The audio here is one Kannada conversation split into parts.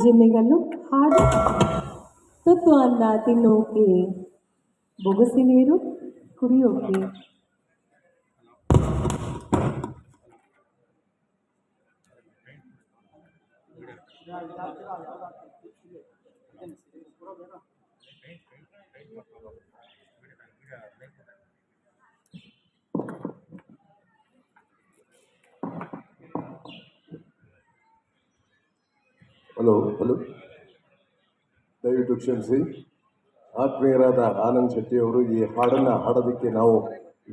ಜಿಮ್ಮಿಗಲ್ಲು ಹಾಡು. ತುತ್ತು ಅನ್ನ ತಿನ್ನೋಕೆ ಬೊಗಸಿ ನೀರು ಕುಡಿಯೋಕೆ. Hello hello. ದಯವಿಟ್ಟು ಕ್ಷಮಿಸಿ. ಆತ್ಮೀಯರಾದ ಆನಂದ್ ಶೆಟ್ಟಿ ಅವರು ಈ ಹಾಡನ್ನು ಹಾಡೋದಕ್ಕೆ ನಾವು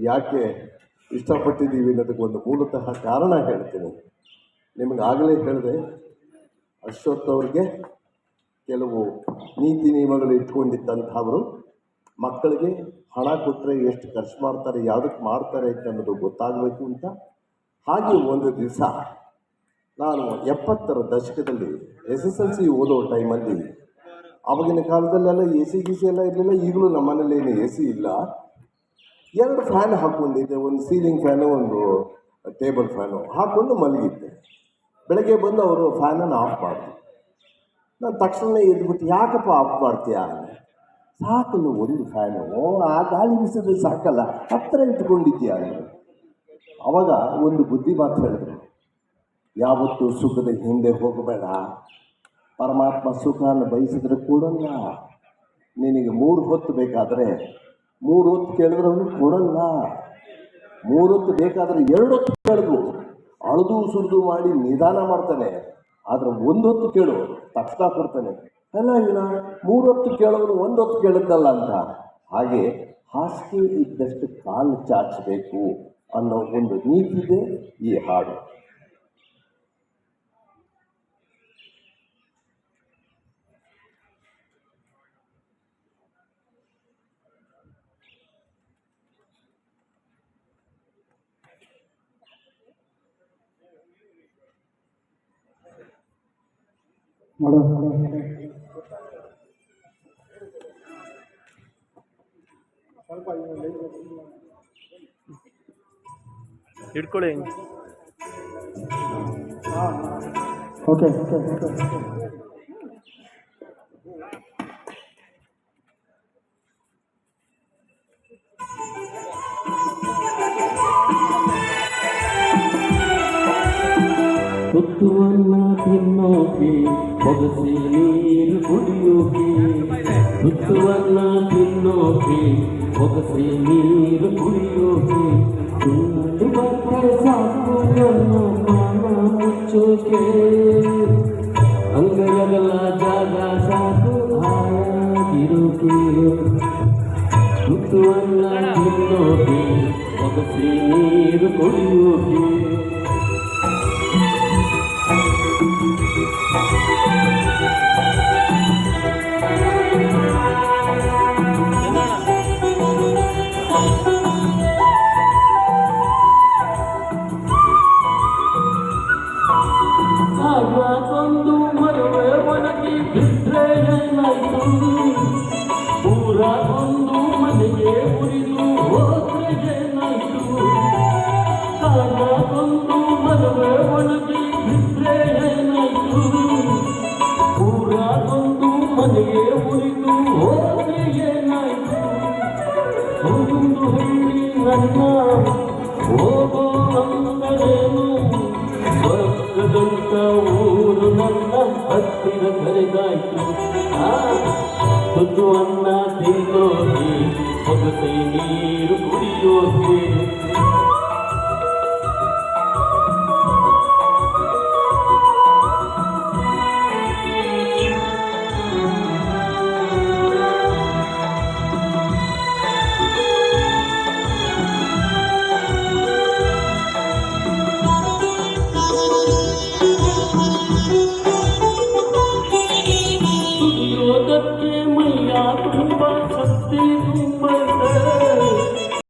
ಯಾಕೆ ಇಷ್ಟಪಟ್ಟಿದ್ದೀವಿ ಅನ್ನೋದಕ್ಕೆ ಒಂದು ಮೂಲತಃ ಕಾರಣ ಹೇಳ್ತೀನಿ. ನಿಮಗೆ ಆಗಲೇ ಹೇಳಿದೆ, ಅಶ್ವಥ್ ಅವ್ರಿಗೆ ಕೆಲವು ನೀತಿ ನಿಯಮಗಳು ಇಟ್ಕೊಂಡಿದ್ದಂಥವರು, ಮಕ್ಕಳಿಗೆ ಹಣ ಕೊಟ್ಟರೆ ಎಷ್ಟು ಖರ್ಚು ಮಾಡ್ತಾರೆ ಯಾವುದಕ್ಕೆ ಮಾಡ್ತಾರೆ ಅಂತ ಅನ್ನೋದು ಗೊತ್ತಾಗಬೇಕು ಅಂತ ಹಾಗೆ ಒಂದು ದಿವಸ ನಾನು ಎಪ್ಪತ್ತರ ದಶಕದಲ್ಲಿ ಎಸ್ ಎಸ್ ಎಲ್ ಸಿ ಓದೋ ಟೈಮಲ್ಲಿ ಅವಾಗಿನ ಕಾಲದಲ್ಲೆಲ್ಲ ಎ ಸಿ ಗಿ ಸಿ ಎಲ್ಲ ಇರಲಿಲ್ಲ, ಈಗಲೂ ನಮ್ಮ ಮನೇಲಿ ಏನು ಎ ಸಿ ಇಲ್ಲ. ಎರಡು ಫ್ಯಾನ್ ಹಾಕ್ಕೊಂಡಿದ್ದೆ, ಒಂದು ಸೀಲಿಂಗ್ ಫ್ಯಾನು ಒಂದು ಟೇಬಲ್ ಫ್ಯಾನು ಹಾಕ್ಕೊಂಡು ಮಲಗಿದ್ದೆ. ಬೆಳಗ್ಗೆ ಬಂದು ಅವರು ಫ್ಯಾನನ್ನು ಆಫ್ ಮಾಡಿದ್ರು. ನಾನು ತಕ್ಷಣ ಎದ್ಬಿಟ್ಟು, ಯಾಕಪ್ಪ ಆಫ್ ಮಾಡ್ತೀಯಾ. ಸಾಕಲ್ಲ ಒಂದು ಫ್ಯಾನು ಆ ಗಾಳಿ ಬೀಸಿದ್ರೆ ಸಾಕಲ್ಲ ಹತ್ತಿರ ಇಟ್ಕೊಂಡಿದ್ದೀಯ. ಅವಾಗ ಒಂದು ಬುದ್ಧಿ ಮಾತು ಹೇಳಿದ್ರು. ಯಾವತ್ತೂ ಸುಖದ ಹಿಂದೆ ಹೋಗಬೇಡ. ಪರಮಾತ್ಮ ಸುಖನ ಬಯಸಿದ್ರೆ ಕೊಡಲ್ಲ. ನಿನಗೆ ಮೂರು ಹೊತ್ತು ಬೇಕಾದರೆ, ಮೂರು ಹೊತ್ತು ಕೇಳಿದ್ರೆ ಅವನು ಕೊಡಲ್ಲ. ಮೂರು ಹೊತ್ತು ಬೇಕಾದರೆ ಎರಡು ಹೊತ್ತು ಕೇಳಿದ್ವು ಅಳದು ಸುರಿದು ಮಾಡಿ ನಿಧಾನ ಮಾಡ್ತಾನೆ. ಆದರೆ ಒಂದು ಹೊತ್ತು ಕೇಳು, ತಕ್ಷಣ ಕೊಡ್ತಾನೆ. ಅಲ್ಲ ಇಲ್ಲ ಮೂರು ಹೊತ್ತು ಕೇಳೋನು ಒಂದು ಹೊತ್ತು ಕೇಳುತ್ತಲ್ಲ ಅಂತ. ಹಾಗೆ ಹಾಸಿಗೆ ಇದ್ದಷ್ಟು ಕಾಲು ಚಾಚಬೇಕು ಅನ್ನೋ ಒಂದು ನೀತಿದೆ ಈ ಹಾಡು. ಮಾಡೋ ಮಾಡೋ ಮಾಡೋ ಹಿಡ್ಕೊಳ್ಳಿ. Okay okay okay. ತುತ್ತುವನ್ನ ತಿನ್ನೋಕೆ ಬೊಗಸಿ ನೀರು ಕುಡಿಯೋಕೆ ತುತ್ತುವನ್ನ ತಿನ್ನೋಕೆ ಬೊಗಸಿ ನೀರು ಕುಡಿಯೋಕೆ ತುಂಡು ಬಟ್ಟೆ ಸಾಕು ನನ್ನ ಮಾನ ಮುಚ್ಚೋಕೆ ಅಂಗರಗಲ ಜಾಗ ಸಾಕು ಹಾಯಾಗಿರೋಕೆ ತುತ್ತುವನ್ನ ತಿನ್ನೋಕೆ ಬೊಗಸಿ ನೀರು ಕುಡಿಯೋಕೆ ಆಗಾಗೊಂದು ಮರವೇ ಒಣಗಿ ಒಂದು ಮನೆಗೆ ಉರಿದು ಹೋದ್ರೆ ಏನಾಯ್ತು? ಆಗಾಗೊಂದು ಮರವೇ ಒಣಗಿ ಬಿಟ್ರೆ ಏನಾಯ್ತು? ಊರ ಒಂದು ಮನೆಗೆ ಉರಿದು ಹೋದ್ರೆ ಏನಾಯ್ತು? ಒಂದು ಹುಡುಗಿ ನನ್ನ ಹೋಗೋ ಹತ್ತಿರ ಕರೆದಾಯ್ತು ಆ ತುತ್ತು ಅನ್ನ ತಿನ್ನೋಕೆ ಹೊಗಸೆ ನೀರು ಕುಡಿಯೋಕೆ